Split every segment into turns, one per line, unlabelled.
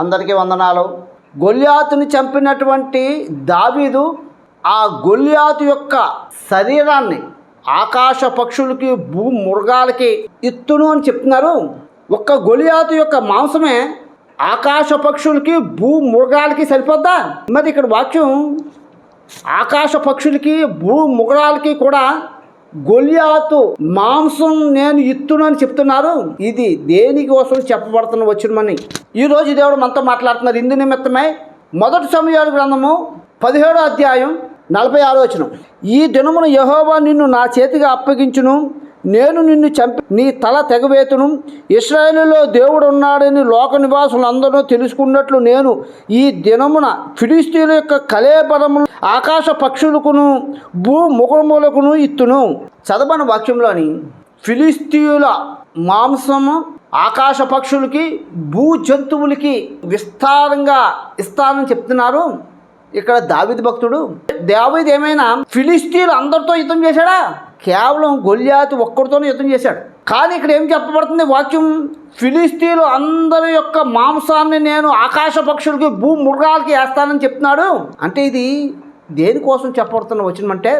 అందరికీ వందనాలు. గొల్యాతుని చంపినటువంటి దావీదు ఆ గొల్యాతు యొక్క శరీరాన్ని ఆకాశ పక్షులకి భూ మృగాలకి ఇత్తును అని చెప్తున్నారు. ఒక్క గొలియాతు యొక్క మాంసమే ఆకాశ పక్షులకి భూ మృగాలకి సరిపోద్దా? మరి ఇక్కడ వాక్యం ఆకాశ పక్షులకి భూ ముగరాలకి కూడా గొలియాతు మాంసం నేను ఇత్తునని అని చెప్తున్నారు. ఇది దేనికోసం చెప్పబడుతున్న వచ్చినమని ఈరోజు దేవుడు మనతో మాట్లాడుతున్నారు. ఇందు నిమిత్తమై మొదటి సమయాల గ్రంథము పదిహేడో అధ్యాయం నలభై ఆరో ఈ దినమున యహోవా నిన్ను నా చేతిగా అప్పగించును. నేను నిన్ను చంపి నీ తల తెగవేతును. ఇస్రాయేలులో దేవుడు ఉన్నాడని లోక నివాసులందరూ తెలుసుకున్నట్లు నేను ఈ దినమున ఫిలిస్తీన్ల యొక్క కలేపరములు ఆకాశ పక్షులకును భూ ముఖములకును ఇత్తును. చదవని వాక్యంలోని ఫిలిస్తీయుల మాంసము ఆకాశ పక్షులకి భూ జంతువులకి విస్తారంగా ఇస్తానని చెప్తున్నారు ఇక్కడ దావిద్ భక్తుడు. దావిద్ ఏమైనా ఫిలిస్తీన్లు అందరితో యుద్ధం చేశాడా? కేవలం గొల్యాతి ఒక్కడితోనే యుద్ధం చేశాడు. కానీ ఇక్కడ ఏం చెప్పబడుతుంది? వాక్యం ఫిలిస్తీన్లు అందరి యొక్క మాంసాన్ని నేను ఆకాశ పక్షులకి భూ మృగాలకి వేస్తానని చెప్తున్నాడు. అంటే ఇది దేనికోసం చెప్పబడుతున్న వచ్చినమంటే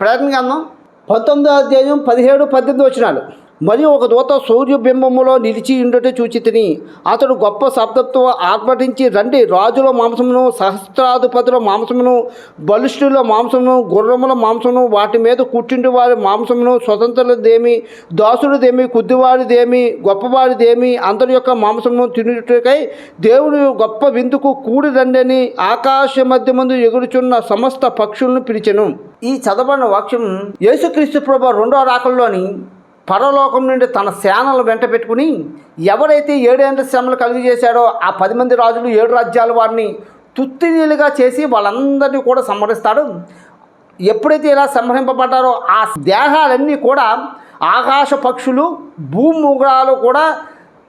ప్రయత్నం గ్రంథం పంతొమ్మిదో అధ్యాయం పదిహేడు పద్దెనిమిది వచ్చినాలు మరియు ఒక దూత సూర్యబింబములో నిలిచి ఉండుట చూచి తిని అతడు గొప్ప శబ్దంతో ఆర్భటించి రండి. రాజుల మాంసమును సహస్రాధిపతుల మాంసమును బలిష్ఠుల మాంసమును గుర్రముల మాంసమును వాటి మీద కూర్చుండి వారి మాంసమును స్వతంత్రులదేమి దాసులదేమి కుద్దివారిదేమి గొప్పవారిదేమి అందరి యొక్క మాంసమును తినుటకై దేవుని గొప్ప విందుకు కూడి రండని ఆకాశ మధ్య ముందు ఎగురుచున్న సమస్త పక్షులను పిలిచెను. ఈ చదవని వాక్యం యేసుక్రీస్తు ప్రభు రెండో రాకల్లోని పరలోకం నుండి తన సేనలు వెంట పెట్టుకుని ఎవరైతే ఏడేండ్ల శ్రమలు కలుగజేశాడో ఆ పది మంది రాజులు ఏడు రాజ్యాల వారిని తుత్తినీలుగా చేసి వాళ్ళందరినీ కూడా సంహరిస్తాడు. ఎప్పుడైతే ఇలా సంహరింపబడ్డారో ఆ దేహాలన్నీ కూడా ఆకాశ పక్షులు భూముగ్రాలు కూడా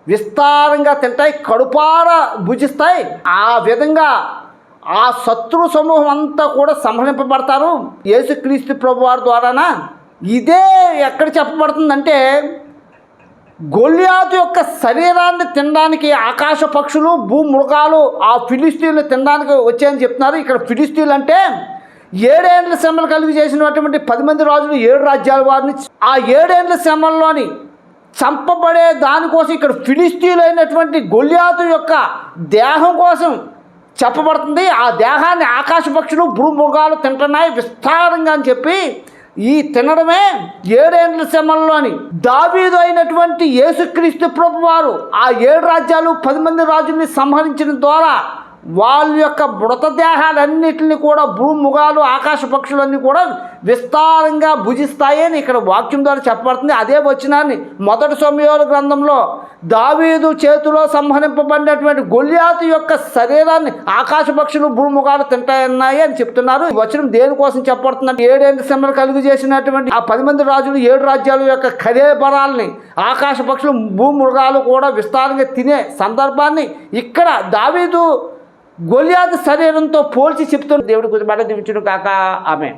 విస్తారంగా తింటాయి కడుపార భుజిస్తాయి. ఆ విధంగా ఆ శత్రు సమూహం అంతా కూడా సంహరింపబడతారు. యేసుక్రీస్తు ప్రభు వారి ద్వారానా ఇదే ఎక్కడ చెప్పబడుతుందంటే గొల్యాతు యొక్క శరీరాన్ని తినడానికి ఆకాశ పక్షులు భూమృగాలు ఆ ఫిలిస్తీన్లు తినడానికి వచ్చాయని చెప్తున్నారు. ఇక్కడ ఫిలిస్తీన్లు అంటే ఏడేండ్ల శ్రమలు కలిగి చేసినటువంటి పది మంది రాజులు ఏడు రాజ్యాల వారిని ఆ ఏడేండ్ల శ్రమల్లోని చంపబడే దానికోసం ఇక్కడ ఫిలిస్తీన్లు అయినటువంటి గొల్లియాతు యొక్క దేహం కోసం చెప్పబడుతుంది. ఆ దేహాన్ని ఆకాశ పక్షులు భూమృగాలు తింటున్నాయి విస్తారంగా అని చెప్పి ఈ తినడమే ఏడేండ్ల శ్రమంలోని దావీదు అయినటువంటి యేసుక్రీస్తు ప్రభు వారు ఆ ఏడు రాజ్యాలు పది మంది రాజుల్ని సంహరించడం ద్వారా వాళ్ళ యొక్క మృతదేహాలన్నిటిని కూడా భూముగాలు ఆకాశ పక్షులన్నీ కూడా విస్తారంగా భుజిస్తాయని ఇక్కడ వాక్యం ద్వారా చెప్పబడుతుంది. అదే వచ్చినాన్ని మొదటి సమయోల గ్రంథంలో దావీదు చేతిలో సంహరింపబడినటువంటి గొల్యాతు యొక్క శరీరాన్ని ఆకాశ పక్షులు భూముగాలు తింటాయన్నాయి అని చెప్తున్నారు. ఈ వచనం దేనికోసం చెప్పబడుతుందంటే ఏడేంటి శ్రమలు కలుగు చేసినటువంటి ఆ పది మంది రాజులు ఏడు రాజ్యాల యొక్క ఖరేబరాల్ని ఆకాశ పక్షులు భూమృగాలు కూడా విస్తారంగా తినే సందర్భాన్ని ఇక్కడ దావీదు గొలియాదు శరీరంతో పోల్చి చెప్తున్న దేవుడి గురించి మాట దించును కాక. ఆమె